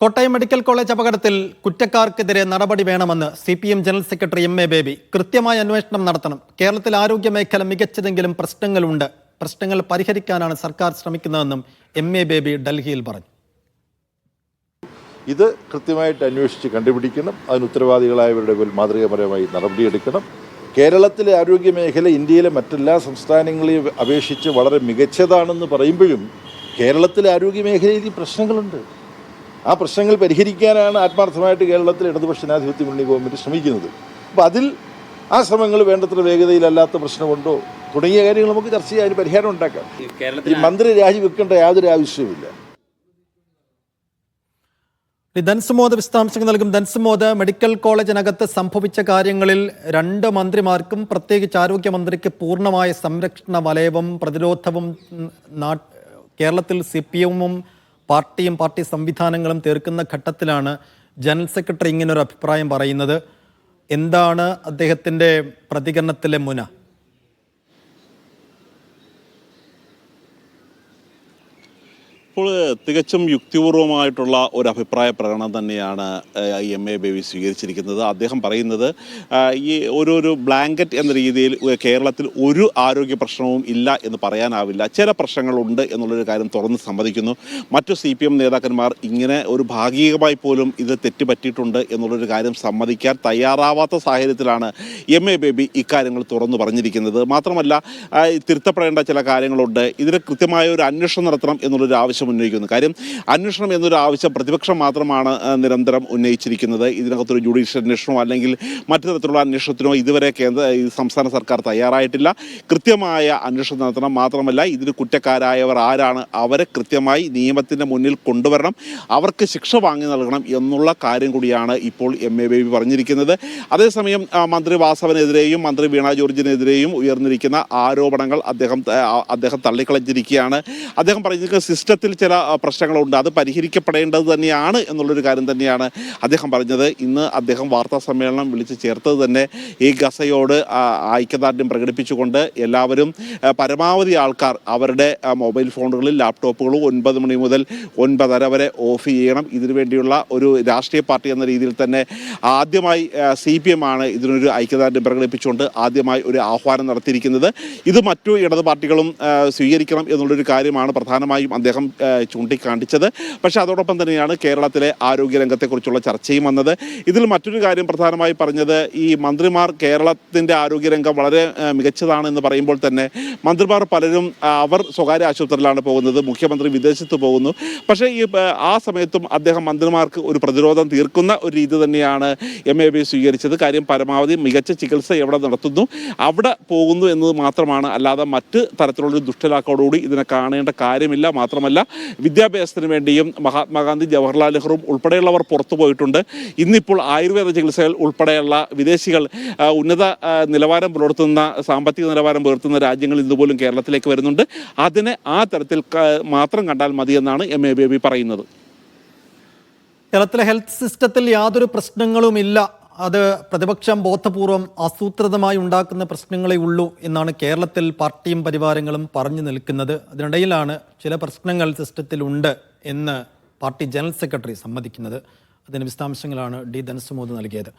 Kottayam medical college അപകടത്തിൽ കുറ്റക്കാർക്കെതിരെ നടപടി വേണമെന്ന് C P M general secretary M A Baby കൃത്യമായ അന്വേഷണം നടത്തണം. കേരളത്തിൽ ആരോഗ്യ മേഖല മികച്ചതെങ്കിലും പ്രശ്നങ്ങളുണ്ട്. പ്രശ്നങ്ങൾ പരിഹരിക്കാനാണ് സർക്കാർ ശ്രമിക്കുന്നതെന്നും എം എ ബേബി ഡൽഹിയിൽ പറഞ്ഞു. ഇത് കൃത്യമായിട്ട് അന്വേഷിച്ച് കണ്ടുപിടിക്കണം. അതിന് ഉത്തരവാദികളായവരുടെ മാതൃകാപരമായി നടപടിയെടുക്കണം കേരളത്തിലെ ആരോഗ്യ മേഖല ഇന്ത്യയിലെ മറ്റെല്ലാ സംസ്ഥാനങ്ങളെയും അപേക്ഷിച്ച് വളരെ മികച്ചതാണെന്ന് പറയുമ്പോഴും കേരളത്തിലെ ആരോഗ്യ മേഖലയിൽ ഈ പ്രശ്നങ്ങളുണ്ട്. ആ പ്രശ്നങ്ങൾ പരിഹരിക്കാനാണ് ആത്മാർത്ഥമായിട്ട് കേരളത്തിൽ ഇടതുപക്ഷ ജനാധിപത്യ മുന്നണി ഗവൺമെന്റ് ശ്രമിക്കുന്നത്. അപ്പോൾ അതിൽ ആ ശ്രമങ്ങൾ വേണ്ടത്ര വേഗതയിലല്ലാത്ത പ്രശ്നമുണ്ടോ? തുടങ്ങിയ കാര്യങ്ങൾ നമുക്ക് ചർച്ച ചെയ്യാൻ പരിഹാരം ഉണ്ടാക്കാം. ഈ മന്ത്രി രാജിവെക്കേണ്ട യാതൊരു ആവശ്യവുമില്ല ധൻസുമോദ വിശദാംശങ്ങൾ നൽകും. ധൻസുമോദ് മെഡിക്കൽ കോളേജിനകത്ത് സംഭവിച്ച കാര്യങ്ങളിൽ രണ്ട് മന്ത്രിമാർക്കും പ്രത്യേകിച്ച് ആരോഗ്യമന്ത്രിക്ക് പൂർണമായ സംരക്ഷണ വലയവും പ്രതിരോധവും കേരളത്തിൽ സി പി എമ്മും പാർട്ടിയും പാർട്ടി സംവിധാനങ്ങളും തീർക്കുന്ന ഘട്ടത്തിലാണ് ജനറൽ സെക്രട്ടറി ഇങ്ങനൊരു അഭിപ്രായം പറയുന്നത്. എന്താണ് അദ്ദേഹത്തിന്റെ പ്രതികരണത്തിലെ മുന? ഇപ്പോൾ തികച്ചും യുക്തിപൂർവമായിട്ടുള്ള ഒരു അഭിപ്രായ പ്രകടനം തന്നെയാണ് എം എ ബേബി സ്വീകരിച്ചിരിക്കുന്നത്. അദ്ദേഹം പറയുന്നത് ഈ ഒരു ഒരു ബ്ലാങ്കറ്റ് എന്ന രീതിയിൽ കേരളത്തിൽ ഒരു ആരോഗ്യ പ്രശ്നവും ഇല്ല എന്ന് പറയാനാവില്ല. ചില പ്രശ്നങ്ങളുണ്ട് എന്നുള്ളൊരു കാര്യം തുറന്ന് സമ്മതിക്കുന്നു. മറ്റു സി പി എം നേതാക്കന്മാർ ഇങ്ങനെ ഒരു ഭാഗികമായി പോലും ഇത് തെറ്റുപറ്റിയിട്ടുണ്ട് എന്നുള്ളൊരു കാര്യം സമ്മതിക്കാൻ തയ്യാറാവാത്ത സാഹചര്യത്തിലാണ് എം എ ബേബി ഇക്കാര്യങ്ങൾ തുറന്നു പറഞ്ഞിരിക്കുന്നത്. മാത്രമല്ല തിരുത്തപ്പെടേണ്ട ചില കാര്യങ്ങളുണ്ട്. ഇതിന് കൃത്യമായ ഒരു അന്വേഷണം നടത്തണം എന്നുള്ളൊരു ആവശ്യം ഉന്നയിക്കുന്നു കാര്യം അന്വേഷണം എന്നൊരു ആവശ്യം പ്രതിപക്ഷം മാത്രമാണ് നിരന്തരം ഉന്നയിച്ചിരിക്കുന്നത്. ഇതിനകത്തൊരു ജുഡീഷ്യൽ അന്വേഷണമോ അല്ലെങ്കിൽ മറ്റു തരത്തിലുള്ള അന്വേഷണത്തിനോ ഇതുവരെ കേന്ദ്ര സംസ്ഥാന സർക്കാർ തയ്യാറായിട്ടില്ല. കൃത്യമായ അന്വേഷണം നടത്തണം മാത്രമല്ല ഇതിന് കുറ്റക്കാരായവർ ആരാണ് അവരെ കൃത്യമായി നിയമത്തിന്റെ മുന്നിൽ കൊണ്ടുവരണം. അവർക്ക് ശിക്ഷ വാങ്ങി നൽകണം എന്നുള്ള കാര്യം കൂടിയാണ് ഇപ്പോൾ എം എ ബേബി പറഞ്ഞിരിക്കുന്നത്. അതേസമയം മന്ത്രി വാസവനെതിരെയും മന്ത്രി വീണ ജോർജിനെതിരെയും ഉയർന്നിരിക്കുന്ന ആരോപണങ്ങൾ അദ്ദേഹം അദ്ദേഹം തള്ളിക്കളഞ്ഞിരിക്കുകയാണ്. അദ്ദേഹം പറഞ്ഞിരിക്കുന്ന സിസ്റ്റത്തിൽ ചില ആ, പ്രശ്നങ്ങളുണ്ട്. അത് പരിഹരിക്കപ്പെടേണ്ടത് തന്നെയാണ് എന്നുള്ളൊരു കാര്യം തന്നെയാണ് അദ്ദേഹം പറഞ്ഞത്. ഇന്ന് അദ്ദേഹം വാർത്താ സമ്മേളനം വിളിച്ചു ചേർത്തത് തന്നെ ഈ ഗസയോട് ഐക്യദാർഢ്യം പ്രകടിപ്പിച്ചുകൊണ്ട് എല്ലാവരും പരമാവധി ആൾക്കാർ അവരുടെ മൊബൈൽ ഫോണുകളിൽ ലാപ്ടോപ്പുകളും ഒൻപത് മണി മുതൽ ഒൻപതര വരെ ഓഫ് ചെയ്യണം. ഇതിനുവേണ്ടിയുള്ള ഒരു രാഷ്ട്രീയ പാർട്ടി എന്ന രീതിയിൽ തന്നെ ആദ്യമായി സി പി എം ആണ് ഇതിനൊരു ഐക്യദാർഢ്യം പ്രകടിപ്പിച്ചുകൊണ്ട് ആദ്യമായി ഒരു ആഹ്വാനം നടത്തിയിരിക്കുന്നത്. ഇത് മറ്റു ഇടത് പാർട്ടികളും സ്വീകരിക്കണം എന്നുള്ളൊരു കാര്യമാണ് പ്രധാനമായും അദ്ദേഹം ചൂണ്ടിക്കാണിച്ചത്. പക്ഷേ അതോടൊപ്പം തന്നെയാണ് കേരളത്തിലെ ആരോഗ്യരംഗത്തെക്കുറിച്ചുള്ള ചർച്ചയും വന്നത്. ഇതിൽ മറ്റൊരു കാര്യം പ്രധാനമായി പറഞ്ഞത് ഈ മന്ത്രിമാർ കേരളത്തിന്റെ ആരോഗ്യരംഗം വളരെ മികച്ചതാണെന്ന് പറയുമ്പോൾ തന്നെ മന്ത്രിമാർ പലരും അവർ സ്വകാര്യ ആശുപത്രിയിലാണ് പോകുന്നത് മുഖ്യമന്ത്രി വിദേശത്ത് പോകുന്നു. പക്ഷേ ഈ ആ സമയത്തും അദ്ദേഹം മന്ത്രിമാർക്ക് ഒരു പ്രതിരോധം തീർക്കുന്ന ഒരു രീതി തന്നെയാണ് എം. എ. ബി. സ്വീകരിച്ചത്. കാര്യം പരമാവധി മികച്ച ചികിത്സ എവിടെ നടത്തുന്നു അവിടെ പോകുന്നു എന്നത് മാത്രമാണ്. അല്ലാതെ മറ്റ് തരത്തിലുള്ളൊരു ദുഷ്ടലാക്കോടുകൂടി ഇതിനെ കാണേണ്ട കാര്യമില്ല. മാത്രമല്ല വിദ്യാഭ്യാസത്തിന് വേണ്ടിയും മഹാത്മാഗാന്ധി ജവഹർലാൽ നെഹ്റുവും ഉൾപ്പെടെയുള്ളവർ പുറത്തു പോയിട്ടുണ്ട്. ഇന്നിപ്പോൾ ആയുർവേദ ചികിത്സകൾ ഉൾപ്പെടെയുള്ള വിദേശികൾ ഉന്നത നിലവാരം പുലർത്തുന്ന സാമ്പത്തിക നിലവാരം പുലർത്തുന്ന രാജ്യങ്ങൾ ഇന്നുപോലും കേരളത്തിലേക്ക് വരുന്നുണ്ട്. അതിനെ ആ തരത്തിൽ മാത്രം കണ്ടാൽ മതിയെന്നാണ് എം എ ബേബി പറയുന്നത്. കേരളത്തിലെ ഹെൽത്ത് സിസ്റ്റത്തിൽ യാതൊരു പ്രശ്നങ്ങളുമില്ല അത് പ്രതിപക്ഷം ബോധപൂർവം ആസൂത്രിതമായി ഉണ്ടാക്കുന്ന പ്രശ്നങ്ങളേ ഉള്ളൂ എന്നാണ് കേരളത്തിൽ പാർട്ടിയും പരിവാരങ്ങളും പറഞ്ഞു നിൽക്കുന്നത്. അതിനിടയിലാണ് ചില പ്രശ്നങ്ങൾ സിസ്റ്റത്തിലുണ്ട് എന്ന് പാർട്ടി ജനറൽ സെക്രട്ടറി സമ്മതിക്കുന്നത്. അതിന് വിശദാംശങ്ങളാണ് ഡി. ധനസുമോദ് നൽകിയത്.